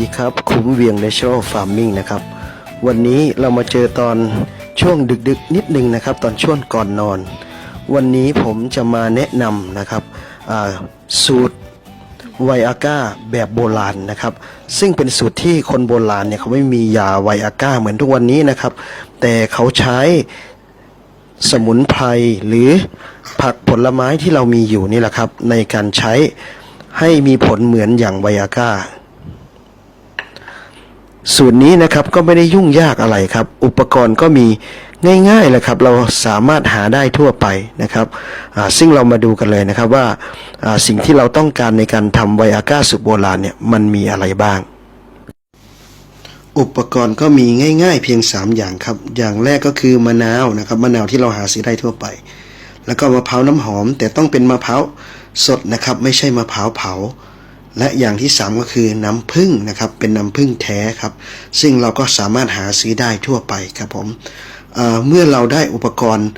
ดีครับ คุ้มเวียง Natural Farming นะครับ วันนี้เรามาเจอตอนช่วงดึกๆ นิดนึงนะครับ ตอนช่วงก่อนนอน วันนี้ผมจะมาแนะนำนะครับสูตรไวอาก้าแบบโบราณนะครับ ซึ่งเป็นสูตรที่คนโบราณเนี่ยเขาไม่มียาไวอาก้าเหมือนทุกวันนี้นะครับ แต่เขาใช้สมุนไพรหรือผักผลไม้ที่เรามีอยู่นี่แหละครับ ในการใช้ให้มีผลเหมือนอย่างไวอาก้า สูตรนี้นะครับก็ไม่ได้ยุ่งยากอะไรครับ อุปกรณ์ก็มีง่ายๆแหละครับ เราสามารถหาได้ทั่วไปนะครับซึ่งเรามาดูกันเลยนะครับว่าสิ่งที่เราต้องการในการทำไวอาก้าสูตรโบราณเนี่ยมันมีอะไรบ้าง อุปกรณ์ก็มีง่าย ๆ เพียง 3 อย่างครับ อย่างแรกก็คือมะนาวนะครับมะนาวที่เราหาซื้อได้ทั่วไป แล้วก็มะพร้าวน้ำหอม แต่ต้องเป็นมะพร้าวสดนะครับ ไม่ใช่มะพร้าวเผา และอย่างที่ 3 ก็คือน้ำผึ้งนะครับเป็นน้ำผึ้งแท้ครับ ซึ่งเราก็สามารถหาซื้อได้ทั่วไปครับผมเเมื่อเราได้อุปกรณ์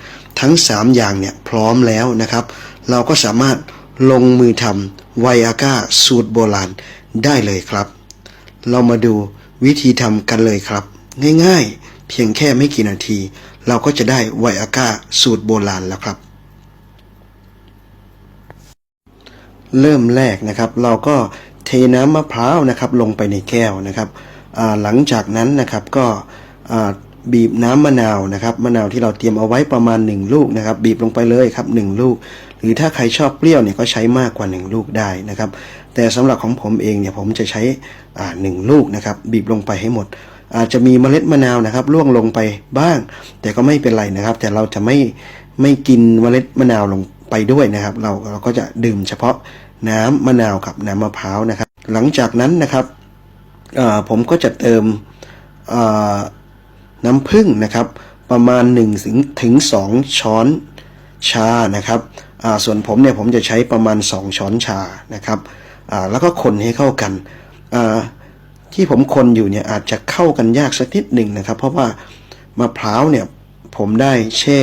ทั้ง 3 อย่างเนี่ยพร้อมแล้วนะครับ เราก็สามารถลงมือทำไวอาก้าสูตรโบราณได้เลยครับ เรามาดูวิธีทำกันเลยครับ ง่ายๆ เพียงแค่ไม่กี่นาที เราก็จะได้ไวอาก้าสูตรโบราณแล้วครับ เริ่มแรกนะครับ เราก็เทน้ำมะพร้าวนะครับลงไปในแก้วนะครับหลังจากนั้นนะครับก็บีบน้ำมะนาวนะครับมะนาวที่เราเตรียมเอาไว้ประมาณ 1 ลูกนะครับ บีบลงไปเลยครับ 1 ลูก หรือถ้าใครชอบเปรี้ยวเนี่ยก็ใช้มากกว่า 1 ลูกได้นะครับ แต่สำหรับของผมเองเนี่ยผมจะใช้หนึ่งลูกนะครับ บีบลงไปให้หมด อาจจะมีเมล็ดมะนาวนะครับล่วงลงไปบ้าง แต่ก็ไม่เป็นไรนะครับ แต่เราจะไม่ไม่กินเมล็ดมะนาวลง ไปด้วยนะครับ เราเราก็จะดื่มเฉพาะน้ำมะนาวกับน้ำมะพร้าวนะครับ หลังจากนั้นนะครับผมก็จะเติมน้ำผึ้งนะครับ ประมาณ1ถึงถึง2ช้อนชานะครับส่วนผมเนี่ยผมจะใช้ประมาณ 2 ช้อนชานะครับแล้วก็คนให้เข้ากันที่ผมคนอยู่เนี่ยอาจจะเข้ากันยากสักนิดหนึ่งนะครับ เพราะว่ามะพร้าวเนี่ยผมได้แช่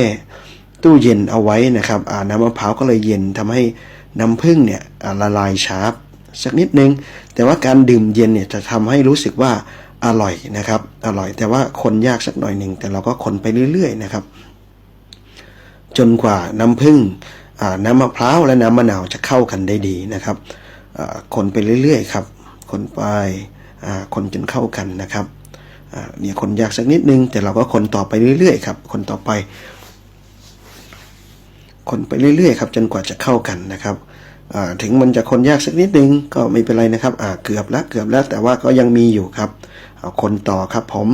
ตู้เย็นเอาไว้นะครับน้ำมะพร้าวก็เลยเย็นทำให้น้ำผึ้งเนี่ยละลายช้าสักนิดนึง แต่ว่าการดื่มเย็นเนี่ยจะทำให้รู้สึกว่าอร่อยนะครับ อร่อยแต่ว่าคนยากสักหน่อยหนึ่งแต่เราก็คนไปเรื่อยๆนะครับ จนกว่าน้ำผึ้งน้ำมะพร้าวและน้ำมะนาวจะเข้ากันได้ดีนะครับคนไปเรื่อยๆครับ คนไปคนจนเข้ากันนะครับเนี่ยคนยากสักนิดนึง แต่เราก็คนต่อไปเรื่อยๆครับ คนต่อไป คนไปเรื่อยๆครับจนกว่าจะเข้ากันนะครับถึงมันจะคนยากสักนิดนึงก็ไม่เป็นไรนะครับเกือบแล้วเกือบแล้วแต่ว่าก็ยังมีอยู่ครับเอาคนต่อครับผม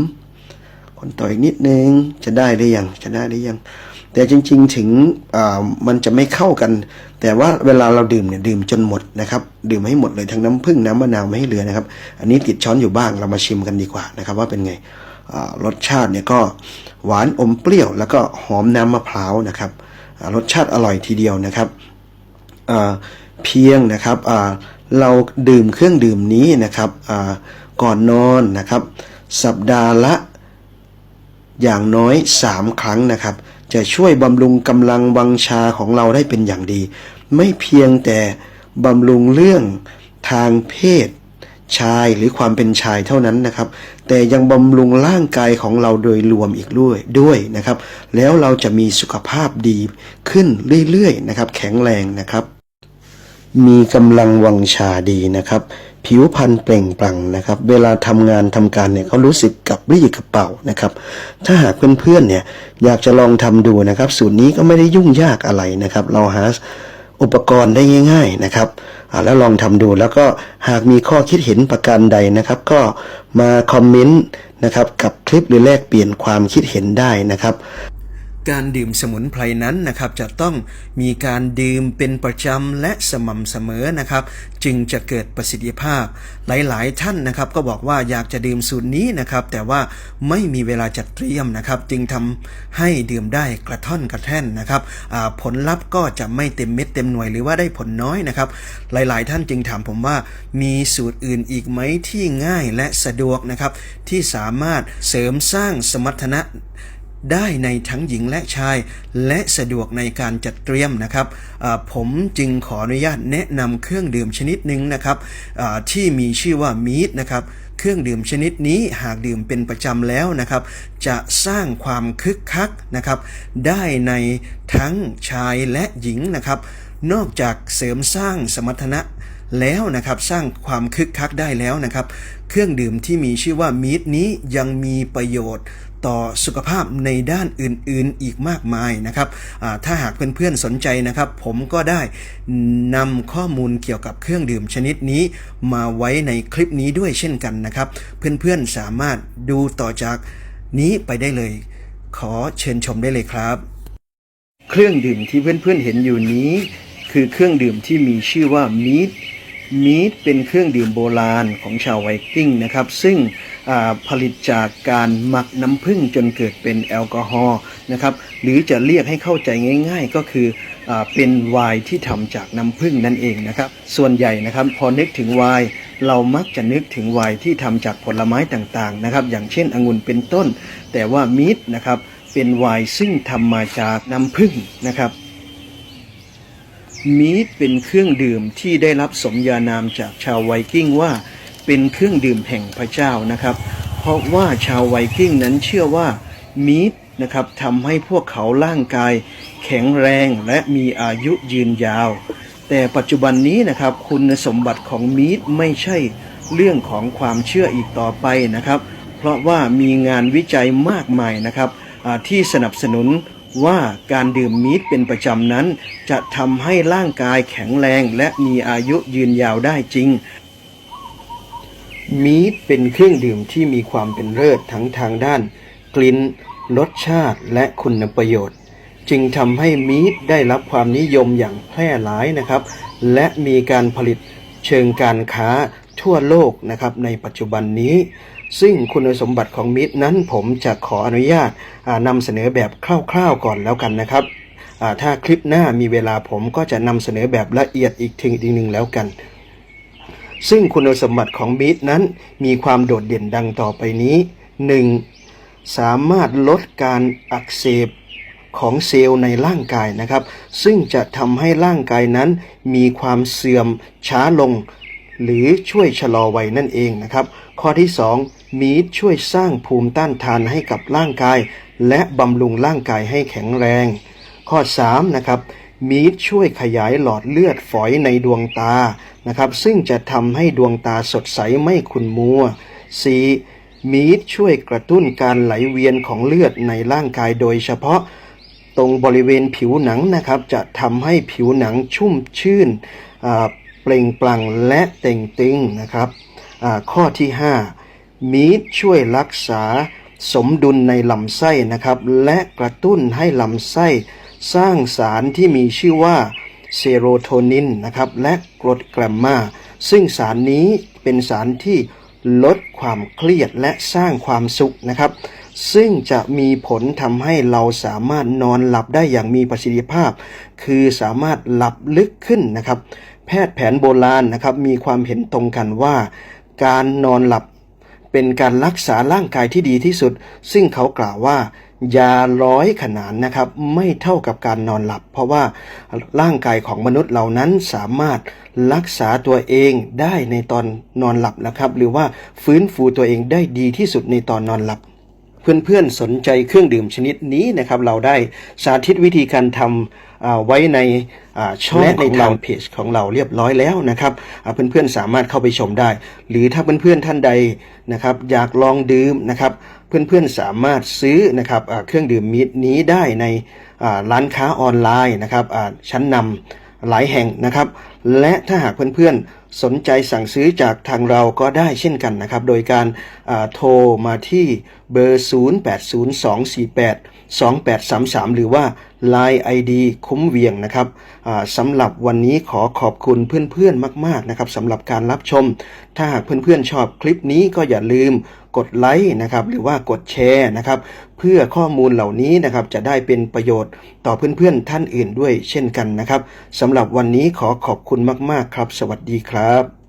คนต่ออีกนิดนึงจะได้หรือยังจะได้หรือยัง แต่จริง ๆ ถึงมันจะไม่เข้ากัน แต่ว่าเวลาเราดื่มเนี่ยดื่มจนหมดนะครับ ดื่มให้หมดเลยทั้งน้ำผึ้งน้ำมะนาวไม่ให้เหลือนะครับ อันนี้ติดช้อนอยู่บ้างเรามาชิมกันดีกว่านะครับ ว่าเป็นไงรสชาติเนี่ยก็หวานอมเปรี้ยว แล้วก็หอมน้ำมะพร้าวนะครับ รสชาติอร่อยทีเดียวนะครับเพียงนะครับเราดื่มเครื่องดื่มนี้นะครับก่อนนอนนะครับ สัปดาห์ละอย่างน้อย 3 ครั้งนะครับ จะช่วยบำรุงกำลังวังชาของเราได้เป็นอย่างดี ไม่เพียงแต่บำรุงเรื่องทางเพศชายหรือความเป็นชายเท่านั้นนะครับ แต่ยังบำรุงร่างกายของเราโดยรวมอีกด้วยด้วยนะครับ แล้วเราจะมีสุขภาพดีขึ้นเรื่อยๆนะครับ แข็งแรงนะครับ มีกำลังวังชาดีนะครับ ผิวพรรณเปล่งปลั่งนะครับ เวลาทำงานทำการเนี่ยเขารู้สึกกับรีกระเป๋านะครับ ถ้าหากเพื่อนๆเนี่ยอยากจะลองทำดูนะครับ สูตรนี้ก็ไม่ได้ยุ่งยากอะไรนะครับ เราหา อุปกรณ์ได้ง่าย ๆนะครับแล้วลองทำดูแล้วก็หากมีข้อคิดเห็นประการใดนะครับ ก็มาคอมเมนต์นะครับกับคลิปหรือแลกเปลี่ยนความคิดเห็นได้นะครับ การดื่มสมุนไพรนั้นนะครับจะต้องมีการดื่มเป็นประจำและสม่ำเสมอนะครับ จึงจะเกิดประสิทธิภาพ หลายๆ ท่านนะครับ ก็บอกว่าอยากจะดื่มสูตรนี้นะครับ แต่ว่าไม่มีเวลาจัดเตรียมนะครับ จึงทำให้ดื่มได้กระท่อนกระแท่นนะครับผลลัพธ์ก็จะไม่เต็มเม็ดเต็มหน่วยหรือว่าได้ผลน้อยนะครับ หลาย ๆ ท่านจึงถามผมว่ามีสูตรอื่นอีกไหมที่ง่ายและสะดวกนะครับ ที่สามารถเสริมสร้างสมรรถนะ ได้ในทั้งหญิงและชาย และสะดวกในการจัดเตรียมนะครับผมจึงขออนุญาตแนะนำเครื่องดื่มชนิดหนึ่งนะครับที่มีชื่อว่ามีดนะครับเครื่องดื่มชนิดนี้หากดื่มเป็นประจำแล้วนะครับ จะสร้างความคึกคักนะครับ ได้ในทั้งชายและหญิงนะครับ นอกจากเสริมสร้างสมรรถนะแล้วนะครับสร้างความคึกคักได้แล้วนะครับ เครื่องดื่มที่มีชื่อว่ามีดนี้ยังมีประโยชน์ ต่อสุขภาพในด้านอื่นๆอีกมากมายนะครับถ้าหากเพื่อนๆสนใจนะครับ ผมก็ได้นำข้อมูลเกี่ยวกับเครื่องดื่มชนิดนี้ มาไว้ในคลิปนี้ด้วยเช่นกันนะครับ เพื่อนๆสามารถดูต่อจากนี้ไปได้เลย ขอเชิญชมได้เลยครับ เครื่องดื่มที่เพื่อนๆเห็นอยู่นี้ คือเครื่องดื่มที่มีชื่อว่ามีด มีดเป็นเครื่องดื่มโบราณของชาวไวกิ้งนะครับ ซึ่งผลิตจากการหมักน้ำผึ้งจนเกิดเป็นแอลกอฮอล์นะครับหรือจะเรียกให้เข้าใจง่าย ๆ ก็คืออเป็นไวน์ที่ทำจากน้ำผึ้งนั่นเองนะครับ ส่วนใหญ่นะครับพอนึกถึงไวน์เรามักจะนึกถึงไวน์ที่ทำจากผลไม้ต่างๆนะครับ อย่างเช่นองุ่นเป็นต้น แต่ว่ามีดนะครับเป็นไวน์ซึ่งทำมาจากน้ำผึ้งนะครับ มีดเป็นเครื่องดื่มที่ได้รับสมญานามจากชาวไวกิ้งว่าเป็นเครื่องดื่มแห่งพระเจ้านะครับ เพราะว่าชาวไวกิ้งนั้นเชื่อว่ามีดนะครับทำให้พวกเขาร่างกาย แข็งแรงและมีอายุยืนยาว แต่ปัจจุบันนี้นะครับคุณสมบัติของมีดไม่ใช่เรื่องของความเชื่ออีกต่อไปนะครับ เพราะว่ามีงานวิจัยมากมายนะครับที่สนับสนุน ว่าการดื่มมีดเป็นประจำนั้น จะทำให้ร่างกายแข็งแรงและมีอายุยืนยาวได้จริง มีดเป็นเครื่องดื่มที่มีความเป็นเลิศทั้งทางด้าน กลิ่นรสชาติและคุณประโยชน์ จึงทำให้มีดได้รับความนิยมอย่างแพร่หลายนะครับ และมีการผลิตเชิงการค้า ทั่วโลกนะครับในปัจจุบันนี้ ซึ่งคุณสมบัติของมีดนั้นผมจะขออนุญาตนำเสนอแบบคร่าวๆก่อนแล้วกันนะครับถ้าคลิปหน้ามีเวลาผมก็จะนำเสนอแบบละเอียดอีกทีหนึ่งแล้วกัน ซึ่งคุณสมบัติของมีดนั้นมีความโดดเด่นดังต่อไปนี้ 1. สามารถลดการอักเสบของเซลล์ในร่างกายนะครับ ซึ่งจะทำให้ร่างกายนั้นมีความเสื่อมช้าลง หรือช่วยชะลอวัยนั่นเองนะครับ ข้อที่ 2 มีดช่วยสร้างภูมิต้านทานให้กับร่างกาย และบำรุงร่างกายให้แข็งแรง ข้อ3นะครับมีดช่วยขยายหลอดเลือดฝอยในดวงตานะครับ ซึ่งจะทำให้ดวงตาสดใสไม่ขุ่นมัว 4. มีดช่วยกระตุ้นการไหลเวียนของเลือดในร่างกายโดยเฉพาะตรงบริเวณผิวหนังนะครับ จะทำให้ผิวหนังชุ่มชื่น เปล่งปลั่งและเต่งตึงนะครับข้อที่ 5 มีดช่วยรักษาสมดุลในลำไส้นะครับ และกระตุ้นให้ลำไส้ สร้างสารที่มีชื่อว่าเซโรโทนินนะครับ และกรดแกรมมาซึ่งสารนี้เป็นสารที่ลดความเครียดและสร้างความสุขนะครับ ซึ่งจะมีผลทำให้เราสามารถนอนหลับได้อย่างมีประสิทธิภาพ คือสามารถหลับลึกขึ้นนะครับ แพทย์แผนโบราณนะครับมีความเห็นตรงกันว่า การนอนหลับเป็นการรักษาร่างกายที่ดีที่สุด ซึ่งเขากล่าวว่ายาร้อยขนานนะครับไม่เท่ากับการนอนหลับ เพราะว่าร่างกายของมนุษย์เหล่านั้นสามารถรักษาตัวเองได้ในตอนนอนหลับนะครับ หรือว่าฟื้นฟูตัวเองได้ดีที่สุดในตอนนอนหลับ เพื่อนๆสนใจเครื่องดื่มชนิดนี้นะครับ เราได้สาธิตวิธีการทำอ่าไว้ในอ่าช่องและในทางเพจของเราเรียบร้อยแล้วนะครับอ่าเพื่อนๆสามารถเข้าไปชมได้ หรือถ้าเพื่อนๆท่านใดนะครับอยากลองดื่มนะครับ เพื่อนๆสามารถซื้อนะครับอ่าเครื่องดื่มมิตรนี้ได้ในอ่าร้านค้าออนไลน์นะครับอ่าชั้นนำหลายแห่งนะครับ และถ้าหากเพื่อนๆ สนใจสั่งซื้อจากทางเราก็ได้เช่นกันนะครับ โดยการโทรมาที่เบอร์ 2833 หรือว่า Line ID คุ้มเวียงนะครับสำหรับวันนี้ขอขอบคุณเพื่อนๆมาก ๆนะครับสำหรับการรับชม ถ้าหากเพื่อนๆชอบคลิปนี้ก็อย่าลืมกดไลค์นะครับหรือว่ากดแชร์นะครับ เพื่อข้อมูลเหล่านี้นะครับจะได้เป็นประโยชน์ต่อเพื่อนๆท่านอื่นด้วยเช่นกันนะครับสำหรับวันนี้ขอขอบคุณมากๆครับ สวัสดีครับ